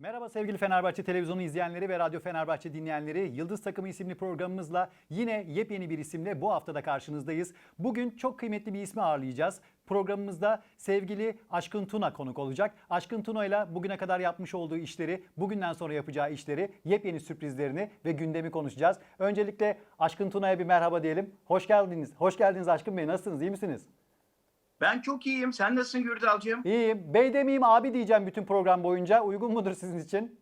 Merhaba sevgili Fenerbahçe televizyonu izleyenleri ve Radyo Fenerbahçe dinleyenleri. Yıldız Takımı isimli programımızla yine yepyeni bir isimle bu haftada karşınızdayız. Bugün çok kıymetli bir ismi ağırlayacağız. Programımızda sevgili Aşkın Tuna konuk olacak. Aşkın Tuna ile bugüne kadar yapmış olduğu işleri, bugünden sonra yapacağı işleri, yepyeni sürprizlerini ve gündemi konuşacağız. Öncelikle Aşkın Tuna'ya bir merhaba diyelim. Hoş geldiniz. Hoş geldiniz Aşkın Bey. Nasılsınız? İyi misiniz? Ben çok iyiyim. Sen nasılsın Gürdalcığım? İyiyim. Bey demeyeyim abi diyeceğim bütün program boyunca. Uygun mudur sizin için?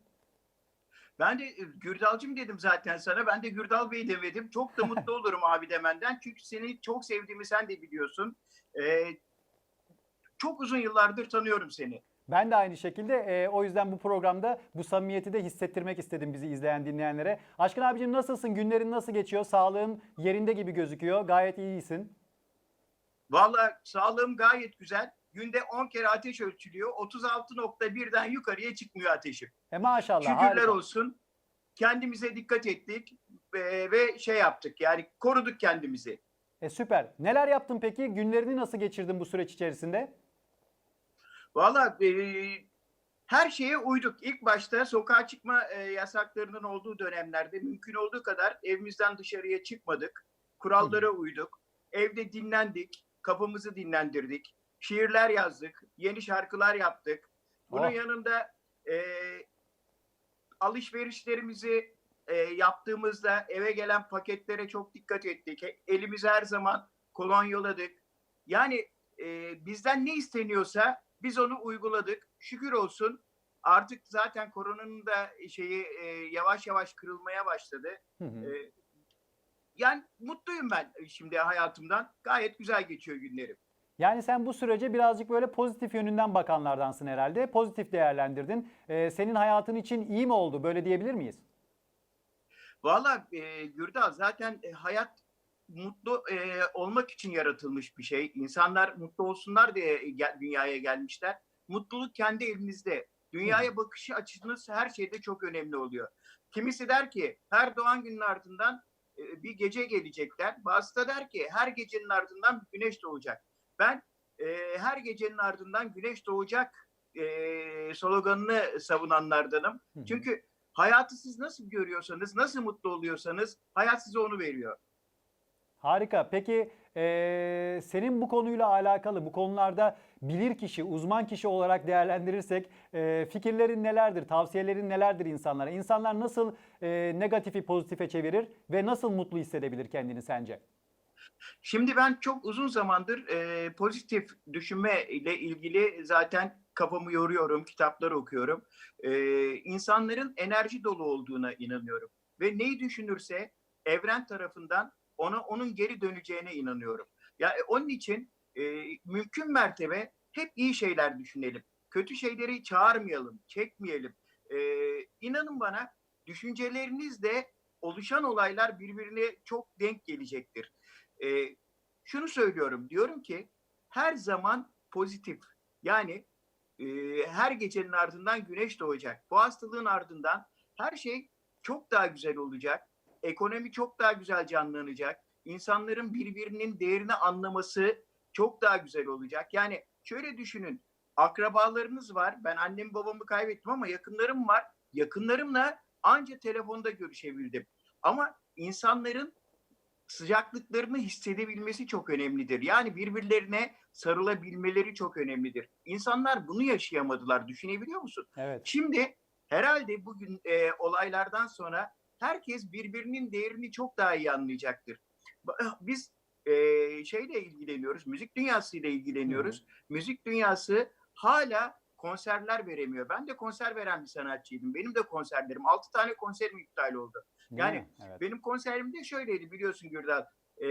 Ben de e, Gürdalcığım dedim zaten sana. Ben de Gürdal Bey demedim. Çok da mutlu olurum abi demenden. Çünkü seni çok sevdiğimi sen de biliyorsun. Ee, çok uzun yıllardır tanıyorum seni. Ben de aynı şekilde e, o yüzden bu programda bu samimiyeti de hissettirmek istedim bizi izleyen dinleyenlere. Aşkın abicim nasılsın? Günlerin nasıl geçiyor? Sağlığın yerinde gibi gözüküyor. Gayet iyisin. Vallahi sağlığım gayet güzel. Günde 10 kere ateş ölçülüyor. 36.1'den yukarıya çıkmıyor ateşim. E maşallah Şükürler harika. olsun. Kendimize dikkat ettik e, ve şey yaptık. Yani koruduk kendimizi. E süper. Neler yaptın peki? Günlerini nasıl geçirdin bu süreç içerisinde? Valla e, her şeye uyduk. İlk başta sokağa çıkma e, yasaklarının olduğu dönemlerde mümkün olduğu kadar evimizden dışarıya çıkmadık. Kurallara uyduk. Evde dinlendik. Kafamızı dinlendirdik. Şiirler yazdık. Yeni şarkılar yaptık. Bunun Oh. yanında e, alışverişlerimizi e, yaptığımızda eve gelen paketlere çok dikkat ettik. E, Elimizi her zaman kolonyaladık. Yani e, bizden ne isteniyorsa biz onu uyguladık. Şükür olsun artık zaten koronanın da şeyi e, yavaş yavaş kırılmaya başladı. Hı hı. E, yani mutluyum ben şimdi hayatımdan. Gayet güzel geçiyor günlerim. Yani sen bu sürece birazcık böyle pozitif yönünden bakanlardansın herhalde. Pozitif değerlendirdin. E, senin hayatın için iyi mi oldu? Böyle diyebilir miyiz? Valla e, Gürdal zaten e, hayat mutlu e, olmak için yaratılmış bir şey. İnsanlar mutlu olsunlar diye gel- dünyaya gelmişler. Mutluluk kendi elinizde. Dünyaya bakışı açınız her şeyde çok önemli oluyor. Kimisi der ki her doğan günün ardından e, bir gece gelecekler. Bazısı da der ki her gecenin ardından güneş doğacak. Ben e, her gecenin ardından güneş doğacak e, sloganını savunanlardanım. Hı. Çünkü hayatı siz nasıl görüyorsanız, nasıl mutlu oluyorsanız hayat size onu veriyor. Harika. Peki eee, senin bu konuyla alakalı, bu konularda bilir kişi, uzman kişi olarak değerlendirirsek eee, fikirlerin nelerdir, tavsiyelerin nelerdir insanlara? İnsanlar nasıl eee, negatifi pozitife çevirir ve nasıl mutlu hissedebilir kendini sence? Şimdi ben çok uzun zamandır e, pozitif düşünme ile ilgili zaten kafamı yoruyorum, kitaplar okuyorum. E, insanların enerji dolu olduğuna inanıyorum. Ve neyi düşünürse evren tarafından ona onun geri döneceğine inanıyorum. Ya e, onun için e, mümkün mertebe hep iyi şeyler düşünelim. Kötü şeyleri çağırmayalım, çekmeyelim. E, inanın bana düşüncelerinizle oluşan olaylar birbirine çok denk gelecektir. E, şunu söylüyorum, diyorum ki her zaman pozitif. Yani e, her gecenin ardından güneş doğacak. Bu hastalığın ardından her şey çok daha güzel olacak. Ekonomi çok daha güzel canlanacak. İnsanların birbirinin değerini anlaması çok daha güzel olacak. Yani şöyle düşünün. Akrabalarınız var. Ben annemi babamı kaybettim ama yakınlarım var. Yakınlarımla anca telefonda görüşebildim. Ama insanların sıcaklıklarını hissedebilmesi çok önemlidir. Yani birbirlerine sarılabilmeleri çok önemlidir. İnsanlar bunu yaşayamadılar. Düşünebiliyor musun? Evet. Şimdi herhalde bugün e, olaylardan sonra herkes birbirinin değerini çok daha iyi anlayacaktır. Ba- Biz e, şeyle ilgileniyoruz, müzik dünyasıyla ilgileniyoruz. Müzik dünyası hala konserler veremiyor. Ben de konser veren bir sanatçıydım. Benim de konserlerim, 6 tane konserim iptal oldu. Değil Yani mi? Evet. Benim konserimde şöyleydi biliyorsun Gürdal. Ee,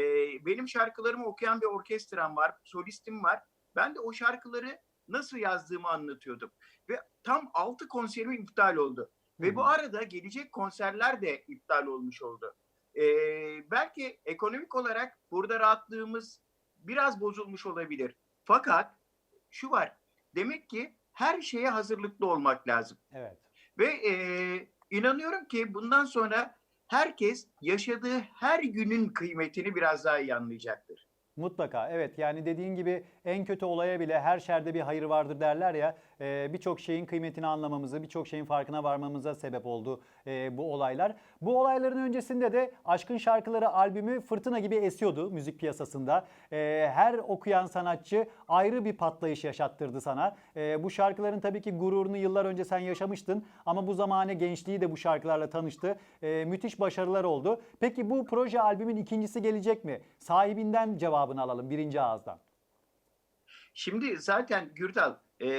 benim şarkılarımı okuyan bir orkestram var, solistim var. Ben de o şarkıları nasıl yazdığımı anlatıyordum. Ve tam 6 konserim iptal oldu. Ve bu arada gelecek konserler de iptal olmuş oldu. Ee, belki ekonomik olarak burada rahatlığımız biraz bozulmuş olabilir. Fakat şu var. Demek ki her şeye hazırlıklı olmak lazım. Evet. Ve e, inanıyorum ki bundan sonra herkes yaşadığı her günün kıymetini biraz daha iyi anlayacaktır. Mutlaka evet yani dediğin gibi en kötü olaya bile her şerde bir hayır vardır derler ya. E, birçok şeyin kıymetini anlamamızı, birçok şeyin farkına varmamıza sebep oldu e, bu olaylar. Bu olayların öncesinde de Aşkın Şarkıları albümü fırtına gibi esiyordu müzik piyasasında. E, her okuyan sanatçı ayrı bir patlayış yaşattırdı sana. E, bu şarkıların tabii ki gururunu yıllar önce sen yaşamıştın ama bu zamane gençliği de bu şarkılarla tanıştı. E, müthiş başarılar oldu. Peki bu proje albümün ikincisi gelecek mi? Sahibinden cevabını alalım birinci ağızdan. Şimdi zaten Gürdal, e,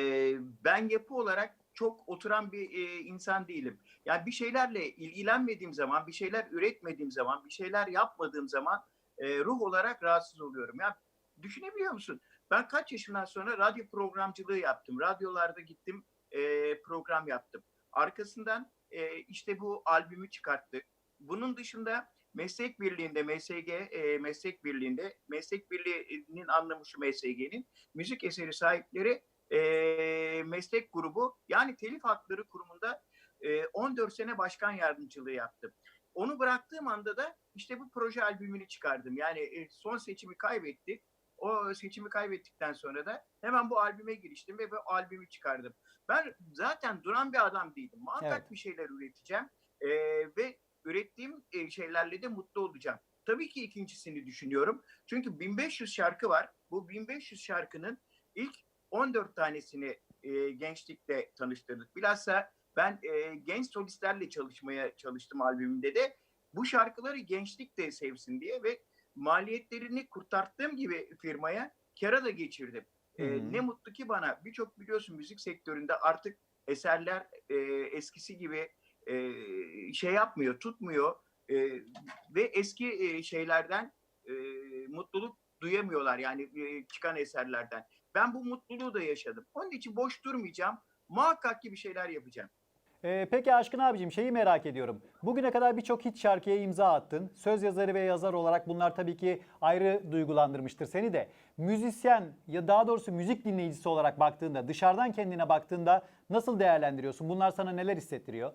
ben yapı olarak çok oturan bir e, insan değilim. Yani bir şeylerle ilgilenmediğim zaman, bir şeyler üretmediğim zaman, bir şeyler yapmadığım zaman e, ruh olarak rahatsız oluyorum. Ya düşünebiliyor musun? Ben kaç yaşından sonra radyo programcılığı yaptım. Radyolarda gittim, e, program yaptım. Arkasından e, işte bu albümü çıkarttık. Bunun dışında meslek birliğinde, MSG e, meslek birliğinde, meslek birliğinin anlamı şu MSG'nin müzik eseri sahipleri e, meslek grubu yani telif hakları kurumunda e, 14 sene başkan yardımcılığı yaptım. Onu bıraktığım anda da işte bu proje albümünü çıkardım. Yani e, son seçimi kaybettik. O seçimi kaybettikten sonra da hemen bu albüme giriştim ve bu albümü çıkardım. Ben zaten duran bir adam değilim. Muhakkak Evet. bir şeyler üreteceğim e, ve ürettiğim e, şeylerle de mutlu olacağım. Tabii ki ikincisini düşünüyorum. Çünkü 1500 şarkı var. Bu 1500 şarkının ilk 14 tanesini e, gençlikte tanıştırdık. Bilhassa ben e, genç solistlerle çalışmaya çalıştım albümümde de. Bu şarkıları gençlik de sevsin diye ve maliyetlerini kurtarttığım gibi firmaya kara da geçirdim. E, ne mutlu ki bana birçok biliyorsun müzik sektöründe artık eserler e, eskisi gibi e, şey yapmıyor, tutmuyor e, ve eski e, şeylerden e, mutluluk duyamıyorlar yani e, çıkan eserlerden. Ben bu mutluluğu da yaşadım. Onun için boş durmayacağım. Muhakkak ki bir şeyler yapacağım. Ee, peki Aşkın abicim şeyi merak ediyorum. Bugüne kadar birçok hit şarkıya imza attın. Söz yazarı ve yazar olarak bunlar tabii ki ayrı duygulandırmıştır seni de. Müzisyen ya daha doğrusu müzik dinleyicisi olarak baktığında, dışarıdan kendine baktığında nasıl değerlendiriyorsun? Bunlar sana neler hissettiriyor?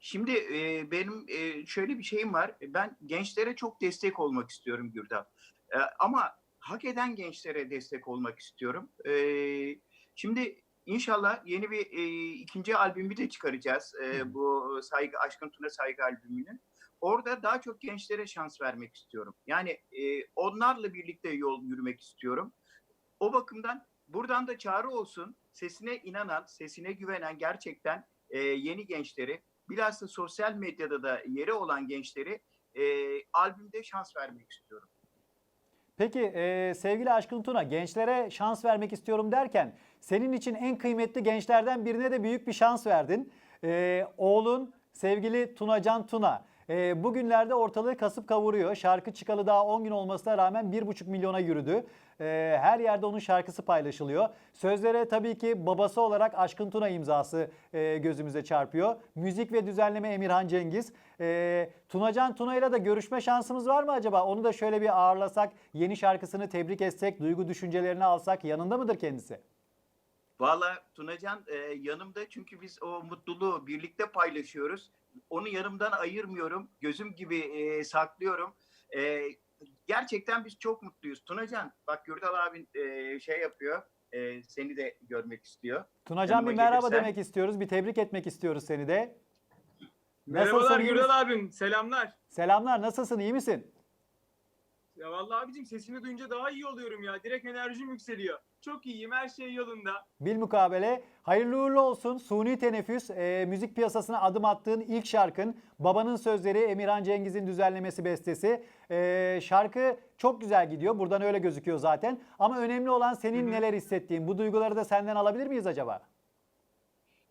Şimdi e, benim e, şöyle bir şeyim var. Ben gençlere çok destek olmak istiyorum Gürdal. E, ama hak eden gençlere destek olmak istiyorum. E, şimdi inşallah yeni bir e, ikinci albümü de çıkaracağız. E, bu saygı Aşkın Tuna Saygı albümünün. Orada daha çok gençlere şans vermek istiyorum. Yani e, onlarla birlikte yol yürümek istiyorum. O bakımdan buradan da çağrı olsun. Sesine inanan, sesine güvenen gerçekten e, yeni gençleri, bilhassa sosyal medyada da yeri olan gençleri e, albümde şans vermek istiyorum. Peki e, sevgili Aşkın Tuna gençlere şans vermek istiyorum derken senin için en kıymetli gençlerden birine de büyük bir şans verdin. E, oğlun sevgili Tunacan Tuna. E, bugünlerde ortalığı kasıp kavuruyor. Şarkı çıkalı daha 10 gün olmasına rağmen 1,5 milyona yürüdü. E, her yerde onun şarkısı paylaşılıyor. Sözlere tabii ki babası olarak Aşkın Tuna imzası e, gözümüze çarpıyor. Müzik ve düzenleme Emirhan Cengiz. E, Tunacan Tuna'yla da görüşme şansımız var mı acaba? Onu da şöyle bir ağırlasak, yeni şarkısını tebrik etsek, duygu düşüncelerini alsak yanında mıdır kendisi? Valla Tunacan e, yanımda çünkü biz o mutluluğu birlikte paylaşıyoruz. Onu yanımdan ayırmıyorum. Gözüm gibi e, saklıyorum. E, gerçekten biz çok mutluyuz. Tunacan bak Gürdal abin e, şey yapıyor. e, seni de görmek istiyor. Tunacan Yanıma bir merhaba gelirsen. demek istiyoruz, bir tebrik etmek istiyoruz seni de. Merhabalar Gürdal abim. Selamlar. Selamlar, nasılsın, iyi misin? Ya vallahi abicim sesini duyunca daha iyi oluyorum ya. Direkt enerjim yükseliyor. Çok iyiyim. Her şey yolunda. Bilmukabele hayırlı uğurlu olsun. Suni Teneffüs e, müzik piyasasına adım attığın ilk şarkın. Babanın sözleri Emirhan Cengiz'in düzenlemesi bestesi. E, şarkı çok güzel gidiyor. Buradan öyle gözüküyor zaten. Ama önemli olan senin Hı hı. neler hissettiğin. Bu duyguları da senden alabilir miyiz acaba?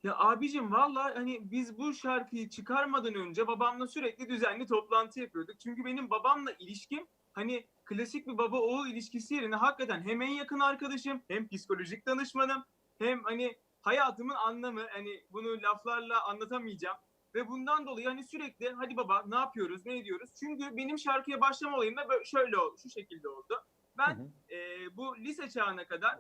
Ya abicim vallahi hani biz bu şarkıyı çıkarmadan önce babamla sürekli düzenli toplantı yapıyorduk. Çünkü benim babamla ilişkim hani klasik bir baba oğul ilişkisi yerine hakikaten hem en yakın arkadaşım hem psikolojik danışmanım hem hani hayatımın anlamı hani bunu laflarla anlatamayacağım. Ve bundan dolayı hani sürekli hadi baba ne yapıyoruz ne ediyoruz? Çünkü benim şarkıya başlama olayım da böyle şöyle oldu şu şekilde oldu. Ben Hı hı. e, bu lise çağına kadar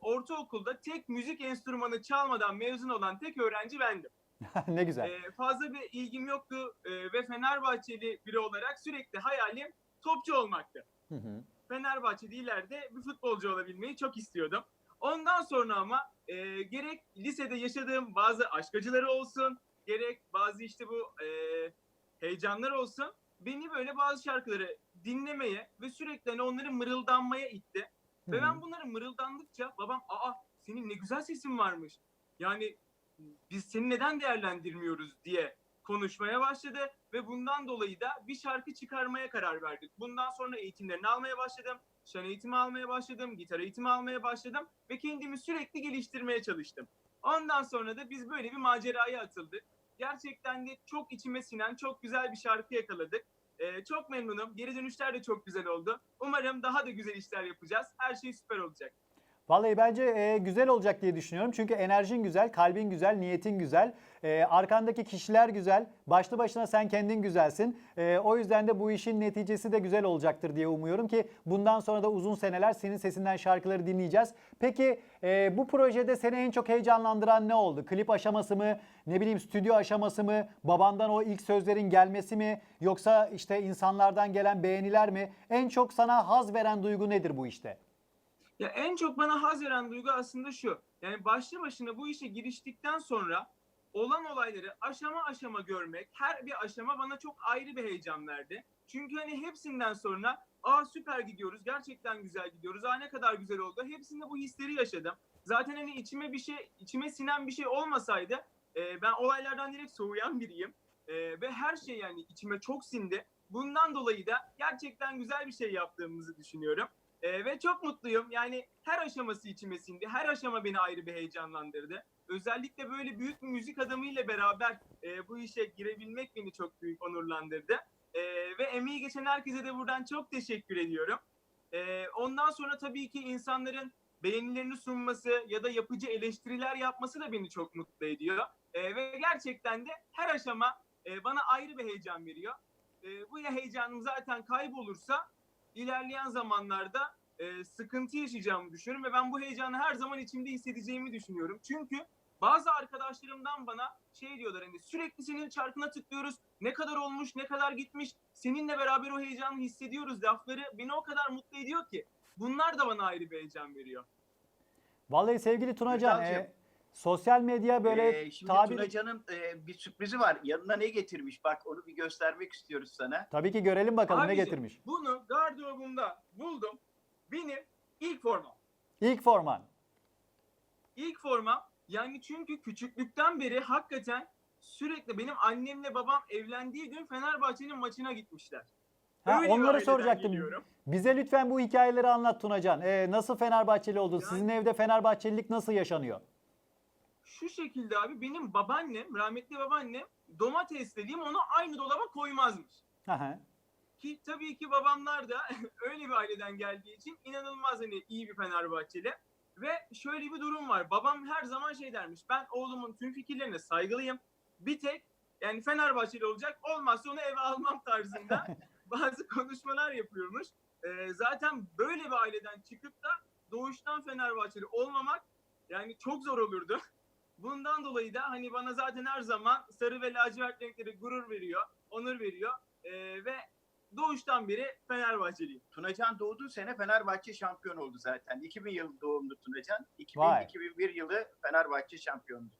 ortaokulda tek müzik enstrümanı çalmadan mezun olan tek öğrenci bendim. ne güzel. E, fazla bir ilgim yoktu e, ve Fenerbahçeli biri olarak sürekli hayalim topçu olmaktı. Hı hı. Fenerbahçe'de ileride bir futbolcu olabilmeyi çok istiyordum. Ondan sonra ama e, gerek lisede yaşadığım bazı aşk acıları olsun, gerek bazı işte bu e, heyecanlar olsun, beni böyle bazı şarkıları dinlemeye ve sürekli hani onları mırıldanmaya itti. Hı Ve ben bunları mırıldandıkça babam aa senin ne güzel sesin varmış. Yani biz seni neden değerlendirmiyoruz diye konuşmaya başladı ve bundan dolayı da bir şarkı çıkarmaya karar verdik. Bundan sonra eğitimlerini almaya başladım. Şan eğitimi almaya başladım, gitar eğitimi almaya başladım ve kendimi sürekli geliştirmeye çalıştım. Ondan sonra da biz böyle bir maceraya atıldık. Gerçekten de çok içime sinen çok güzel bir şarkı yakaladık. Ee, çok memnunum. Geri dönüşler de çok güzel oldu. Umarım daha da güzel işler yapacağız. Her şey süper olacak. Vallahi bence e, güzel olacak diye düşünüyorum. Çünkü enerjin güzel, kalbin güzel, niyetin güzel. E, arkandaki kişiler güzel. Başlı başına sen kendin güzelsin. E, o yüzden de bu işin neticesi de güzel olacaktır diye umuyorum ki bundan sonra da uzun seneler senin sesinden şarkıları dinleyeceğiz. Peki e, bu projede seni en çok heyecanlandıran ne oldu? Klip aşaması mı? Ne bileyim stüdyo aşaması mı? Babandan o ilk sözlerin gelmesi mi? Yoksa işte insanlardan gelen beğeniler mi? En çok sana haz veren duygu nedir bu işte? Ya en çok bana haz veren duygu aslında şu. Yani başlı başına bu işe giriştikten sonra olan olayları aşama aşama görmek, her bir aşama bana çok ayrı bir heyecan verdi. Çünkü hani hepsinden sonra aa süper gidiyoruz, gerçekten güzel gidiyoruz, aa ne kadar güzel oldu. Hepsinde bu hisleri yaşadım. Zaten hani içime bir şey, içime sinen bir şey olmasaydı e, ben olaylardan direkt soğuyan biriyim. E, ve her şey yani içime çok sindi. Bundan dolayı da gerçekten güzel bir şey yaptığımızı düşünüyorum. Ee, ve çok mutluyum. Yani her aşaması içime sindi. Her aşama beni ayrı bir heyecanlandırdı. Özellikle böyle büyük bir müzik adamıyla beraber e, bu işe girebilmek beni çok büyük onurlandırdı. E, ve emeği geçen herkese de buradan çok teşekkür ediyorum. E, ondan sonra tabii ki insanların beğenilerini sunması ya da yapıcı eleştiriler yapması da beni çok mutlu ediyor. E, ve gerçekten de her aşama e, bana ayrı bir heyecan veriyor. E, bu heyecanım zaten kaybolursa ilerleyen zamanlarda e, sıkıntı yaşayacağımı düşünüyorum ve ben bu heyecanı her zaman içimde hissedeceğimi düşünüyorum. Çünkü bazı arkadaşlarımdan bana şey diyorlar hani sürekli senin çarkına tıklıyoruz. Ne kadar olmuş, ne kadar gitmiş. Seninle beraber o heyecanı hissediyoruz lafları beni o kadar mutlu ediyor ki. Bunlar da bana ayrı bir heyecan veriyor. Vallahi sevgili Tunacan, e, sosyal medya böyle Ee, şimdi tabir... Tunaca'nın e, bir sürprizi var. Yanına ne getirmiş? Bak onu bir göstermek istiyoruz sana. Tabii ki görelim bakalım ne Abicim, getirmiş. Bunu gardırobumda buldum. Benim ilk formam. İlk forman. İlk formam yani çünkü küçüklükten beri hakikaten sürekli benim annemle babam evlendiği gün Fenerbahçe'nin maçına gitmişler. Ha, Öyle onları soracaktım. geliyorum. Bize lütfen bu hikayeleri anlat Tunacan. E, nasıl Fenerbahçeli oldun? Yani- Sizin evde Fenerbahçelilik nasıl yaşanıyor? Şu şekilde abi benim babaannem, rahmetli babaannem domates dediğim onu aynı dolaba koymazmış. Aha. Ki tabii ki babamlar da öyle bir aileden geldiği için inanılmaz hani iyi bir Fenerbahçeli. Ve şöyle bir durum var. Babam her zaman şey dermiş. Ben oğlumun tüm fikirlerine saygılıyım. Bir tek yani Fenerbahçeli olacak. Olmazsa onu eve almam tarzında bazı konuşmalar yapıyormuş. Ee, zaten böyle bir aileden çıkıp da doğuştan Fenerbahçeli olmamak yani çok zor olurdu. Bundan dolayı da hani bana zaten her zaman sarı ve lacivert renkleri gurur veriyor, onur veriyor. Ee, ve doğuştan beri Fenerbahçeliyim. Tunacan doğduğu sene Fenerbahçe şampiyon oldu zaten. 2000 yılı doğumlu Tunacan. Vay. 2000-2001 yılı Fenerbahçe şampiyondu.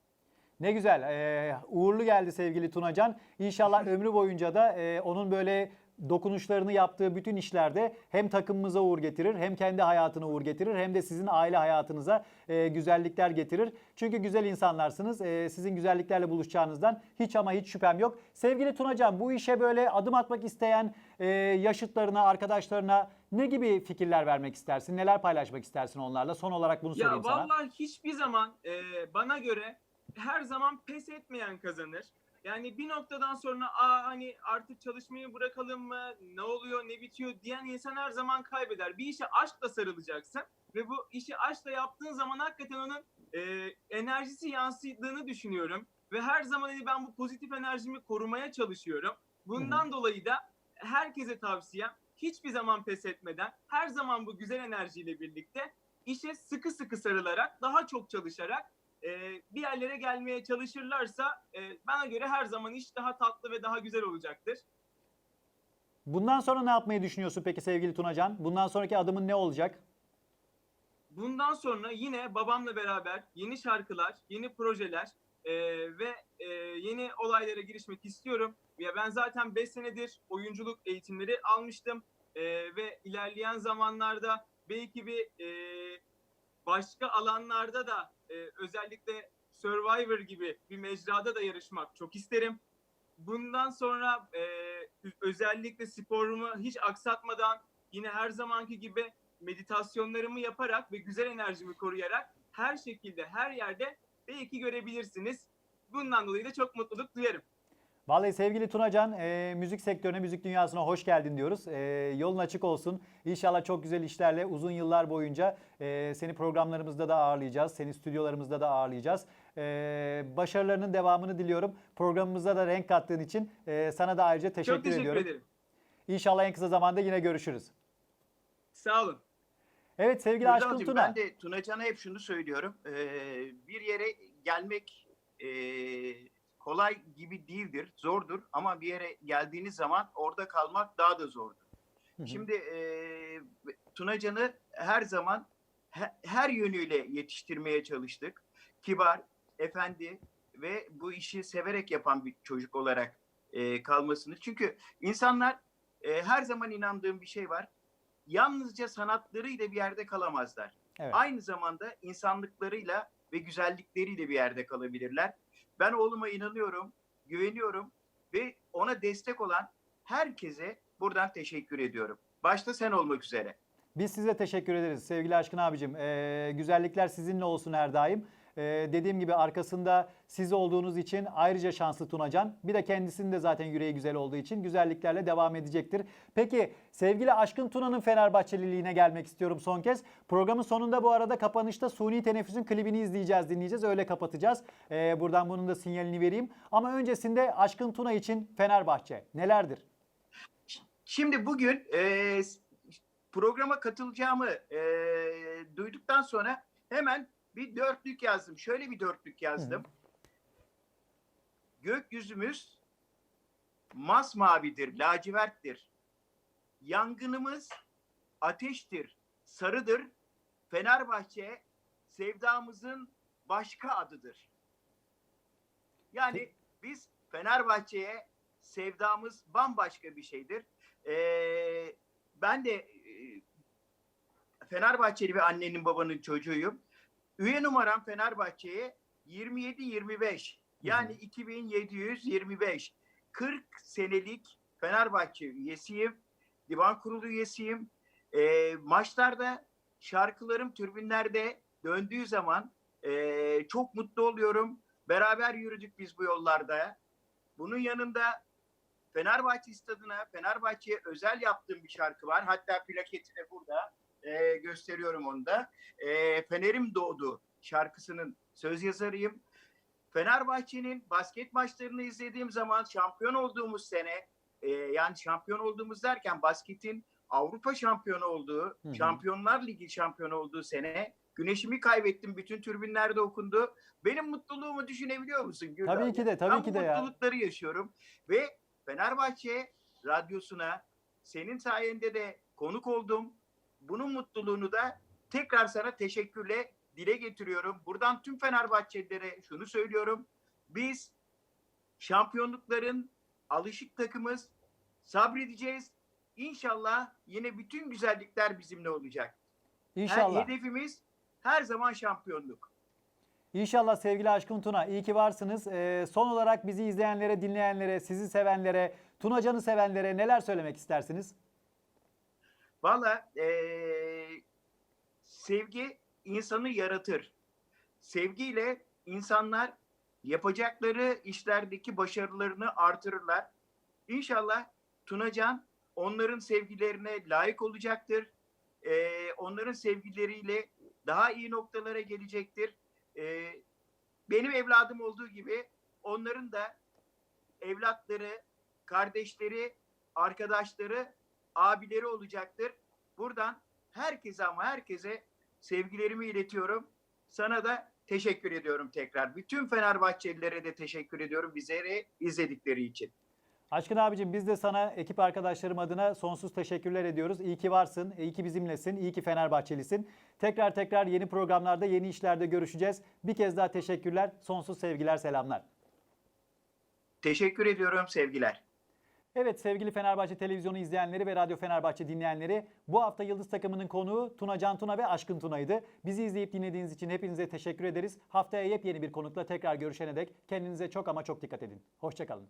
Ne güzel. e, uğurlu geldi sevgili Tunacan. İnşallah ömrü boyunca da e, onun böyle dokunuşlarını yaptığı bütün işlerde hem takımımıza uğur getirir, hem kendi hayatına uğur getirir, hem de sizin aile hayatınıza e, güzellikler getirir. Çünkü güzel insanlarsınız. E, sizin güzelliklerle buluşacağınızdan hiç ama hiç şüphem yok. Sevgili Tunacan, bu işe böyle adım atmak isteyen e, yaşıtlarına, arkadaşlarına ne gibi fikirler vermek istersin? Neler paylaşmak istersin onlarla? Son olarak bunu Ya sorayım sana. vallahi hiçbir zaman e, bana göre her zaman pes etmeyen kazanır. Yani bir noktadan sonra Aa, hani artık çalışmayı bırakalım mı? Ne oluyor, ne bitiyor diyen insan her zaman kaybeder. Bir işe aşkla sarılacaksın ve bu işi aşkla yaptığın zaman hakikaten onun e, enerjisi yansıdığını düşünüyorum ve her zaman hani ben bu pozitif enerjimi korumaya çalışıyorum. Bundan dolayı da herkese tavsiyem hiçbir zaman pes etmeden her zaman bu güzel enerjiyle birlikte işe sıkı sıkı sarılarak daha çok çalışarak e, bir yerlere gelmeye çalışırlarsa e, bana göre her zaman iş daha tatlı ve daha güzel olacaktır. Bundan sonra ne yapmayı düşünüyorsun peki sevgili Tunacan? Bundan sonraki adımın ne olacak? bundan sonra yine babamla beraber yeni şarkılar, yeni projeler e, ve e, yeni olaylara girişmek istiyorum. Ya ben zaten 5 senedir oyunculuk eğitimleri almıştım E, ve ilerleyen zamanlarda belki bir e, başka alanlarda da e, özellikle Survivor gibi bir mecrada da yarışmak çok isterim. Bundan sonra e, özellikle sporumu hiç aksatmadan yine her zamanki gibi meditasyonlarımı yaparak ve güzel enerjimi koruyarak her şekilde her yerde belki görebilirsiniz. Bundan dolayı da çok mutluluk duyarım. Vallahi sevgili Tunacan, e, müzik sektörüne, müzik dünyasına hoş geldin diyoruz. E, yolun açık olsun. İnşallah çok güzel işlerle uzun yıllar boyunca e, seni programlarımızda da ağırlayacağız. Seni stüdyolarımızda da ağırlayacağız. E, başarılarının devamını diliyorum. Programımıza da renk kattığın için e, sana da ayrıca teşekkür, çok teşekkür ediyorum. ederim. İnşallah en kısa zamanda yine görüşürüz. Sağ olun. Evet sevgili Aşkın Güldancığım, Tuna. Ben de Tunacan'a hep şunu söylüyorum. Ee, bir yere gelmek e, kolay gibi değildir, zordur. Ama bir yere geldiğiniz zaman orada kalmak daha da zordur. Hı hı. Şimdi e, Tunacan'ı her zaman he- her yönüyle yetiştirmeye çalıştık. Kibar, efendi ve bu işi severek yapan bir çocuk olarak e, kalmasını. Çünkü insanlar e, her zaman inandığım bir şey var. Yalnızca sanatlarıyla bir yerde kalamazlar. Evet. Aynı zamanda insanlıklarıyla ve güzellikleriyle bir yerde kalabilirler. Ben oğluma inanıyorum, güveniyorum ve ona destek olan herkese buradan teşekkür ediyorum. Başta sen olmak üzere. Biz size teşekkür ederiz sevgili Aşkın abicim. Ee, güzellikler sizinle olsun her daim. Ee, dediğim gibi arkasında siz olduğunuz için ayrıca şanslı Tunacan. Bir de kendisinin de zaten yüreği güzel olduğu için güzelliklerle devam edecektir. Peki sevgili Aşkın Tuna'nın Fenerbahçeliliğine gelmek istiyorum son kez. Programın sonunda bu arada kapanışta Suni Teneffüs'ün klibini izleyeceğiz, dinleyeceğiz. Öyle kapatacağız. Ee, buradan bunun da sinyalini vereyim. Ama öncesinde Aşkın Tuna için Fenerbahçe nelerdir? Şimdi bugün e, programa katılacağımı e, duyduktan sonra hemen bir dörtlük yazdım. Şöyle bir dörtlük yazdım. Gökyüzümüz masmavidir, laciverttir. Yangınımız ateştir, sarıdır. Fenerbahçe sevdamızın başka adıdır. Yani biz Fenerbahçe'ye sevdamız bambaşka bir şeydir. Ee, ben de e, Fenerbahçeli bir annenin babanın çocuğuyum. Üye numaram Fenerbahçe'ye 27-25. Yani 2725. 40 senelik Fenerbahçe üyesiyim. Divan kurulu üyesiyim. Ee, maçlarda şarkılarım türbünlerde döndüğü zaman e, çok mutlu oluyorum. Beraber yürüdük biz bu yollarda. Bunun yanında Fenerbahçe stadına, Fenerbahçe'ye özel yaptığım bir şarkı var. Hatta plaketi de burada. Ee, gösteriyorum onu da. Ee, Fener'im doğdu şarkısının söz yazarıyım. Fenerbahçe'nin basket maçlarını izlediğim zaman şampiyon olduğumuz sene, e, yani şampiyon olduğumuz derken basketin Avrupa şampiyonu olduğu, Hı hı. Şampiyonlar Ligi şampiyonu olduğu sene güneşimi kaybettim. Bütün türbinlerde okundu. Benim mutluluğumu düşünebiliyor musun Güldan? Tabii ki de, tabii ben ki de ya. mutlulukları yaşıyorum ve Fenerbahçe radyosuna senin sayende de konuk oldum. Bunun mutluluğunu da tekrar sana teşekkürle dile getiriyorum. Buradan tüm Fenerbahçelilere şunu söylüyorum. Biz şampiyonlukların alışık takımız. Sabredeceğiz. İnşallah yine bütün güzellikler bizimle olacak. Her İnşallah. hedefimiz her zaman şampiyonluk. İnşallah sevgili Aşkın Tuna. İyi ki varsınız. Ee, son olarak bizi izleyenlere, dinleyenlere, sizi sevenlere, Tunacan'ı sevenlere neler söylemek istersiniz? Valla eee, sevgi insanı yaratır. Sevgiyle insanlar yapacakları işlerdeki başarılarını artırırlar. İnşallah Tunacan onların sevgilerine layık olacaktır. Eee, onların sevgileriyle daha iyi noktalara gelecektir. Eee, benim evladım olduğu gibi onların da evlatları, kardeşleri, arkadaşları abileri olacaktır. Buradan herkese ama herkese sevgilerimi iletiyorum. Sana da teşekkür ediyorum tekrar. Bütün Fenerbahçelilere de teşekkür ediyorum bizleri izledikleri için. Aşkın abicim biz de sana ekip arkadaşlarım adına sonsuz teşekkürler ediyoruz. İyi ki varsın, iyi ki bizimlesin, iyi ki Fenerbahçelisin. Tekrar tekrar yeni programlarda, yeni işlerde görüşeceğiz. Bir kez daha teşekkürler, sonsuz sevgiler, selamlar. Teşekkür ediyorum sevgiler. Evet sevgili Fenerbahçe televizyonu izleyenleri ve Radyo Fenerbahçe dinleyenleri bu hafta Yıldız takımının konuğu Tuna Can Tuna ve Aşkın Tuna'ydı. Bizi izleyip dinlediğiniz için hepinize teşekkür ederiz. Haftaya yepyeni bir konukla tekrar görüşene dek kendinize çok ama çok dikkat edin. Hoşçakalın.